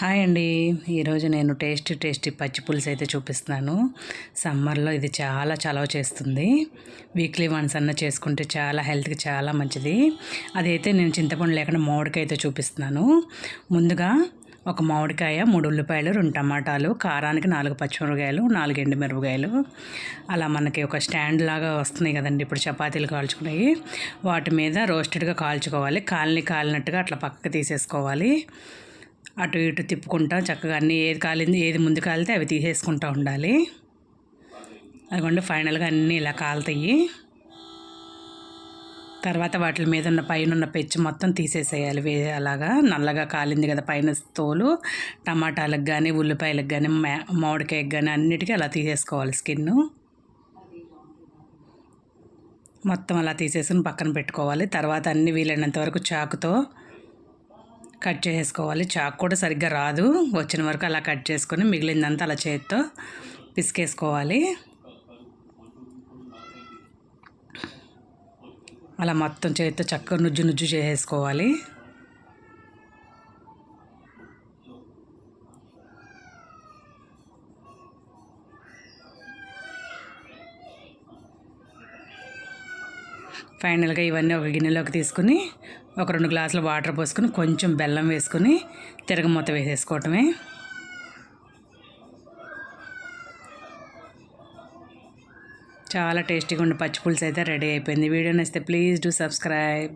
Hi అండి. ఈరోజు నేను టేస్టీ టేస్టీ పచ్చి పులుసు అయితే చూపిస్తున్నాను. సమ్మర్లో ఇది చాలా చలవ చేస్తుంది. వీక్లీ వన్స్ అన్న చేసుకుంటే చాలా హెల్త్కి చాలా మంచిది. అదైతే నేను చింతపండు లేకుండా మామిడికాయ అయితే చూపిస్తున్నాను. ముందుగా ఒక మామిడికాయ మూడు ఉల్లిపాయలు రెండు టమాటాలు కారానికి నాలుగు పచ్చిమిరపకాయలు నాలుగు ఎండుమిరపకాయలు. అలా మనకి ఒక స్టాండ్ లాగా వస్తున్నాయి కదండి ఇప్పుడు చపాతీలు కాల్చుకున్నాయి వాటి మీద రోస్టెడ్గా కాల్చుకోవాలి. కాలిని కాలినట్టుగా అట్లా పక్కకు తీసేసుకోవాలి. అటు ఇటు తిప్పుకుంటా చక్కగా అన్నీ ఏది కాలింది ఏది ముందు కాలితే అవి తీసేసుకుంటూ ఉండాలి. అదిగోండి ఫైనల్గా అన్నీ ఇలా కాలుతాయి. తర్వాత వాటి మీద ఉన్న పైన ఉన్న పెచ్చు మొత్తం తీసేసేయాలి. వే అలాగా నల్లగా కాలింది కదా పైన తోలు. టమాటాలకు కానీ ఉల్లిపాయలకు కానీ మామిడికాయకు కానీ అన్నిటికీ అలా తీసేసుకోవాలి స్కిన్ మొత్తం అలా తీసేసుకుని పక్కన పెట్టుకోవాలి. తర్వాత అన్ని వీలైనంత వరకు చాకుతో కట్ చేసుకోవాలి. చాకు కూడా సరిగ్గా రాదు. వచ్చిన వరకు అలా కట్ చేసుకొని మిగిలిందంతా అలా చేతితో పిసికేసుకోవాలి. అలా మొత్తం చేతితో చక్కగా నుజ్జు నుజ్జు చేసేసుకోవాలి. ఫైనల్గా ఇవన్నీ ఒక గిన్నెలోకి తీసుకుని ఒక రెండు గ్లాసులు వాటర్ పోసుకొని కొంచెం బెల్లం వేసుకొని తిరగమూత వేసేసుకోవటమే. చాలా టేస్టీగా ఉండే పచ్చి పులుసు అయితే రెడీ అయిపోయింది. వీడియో నచ్చితే ప్లీజ్ డూ సబ్స్క్రైబ్.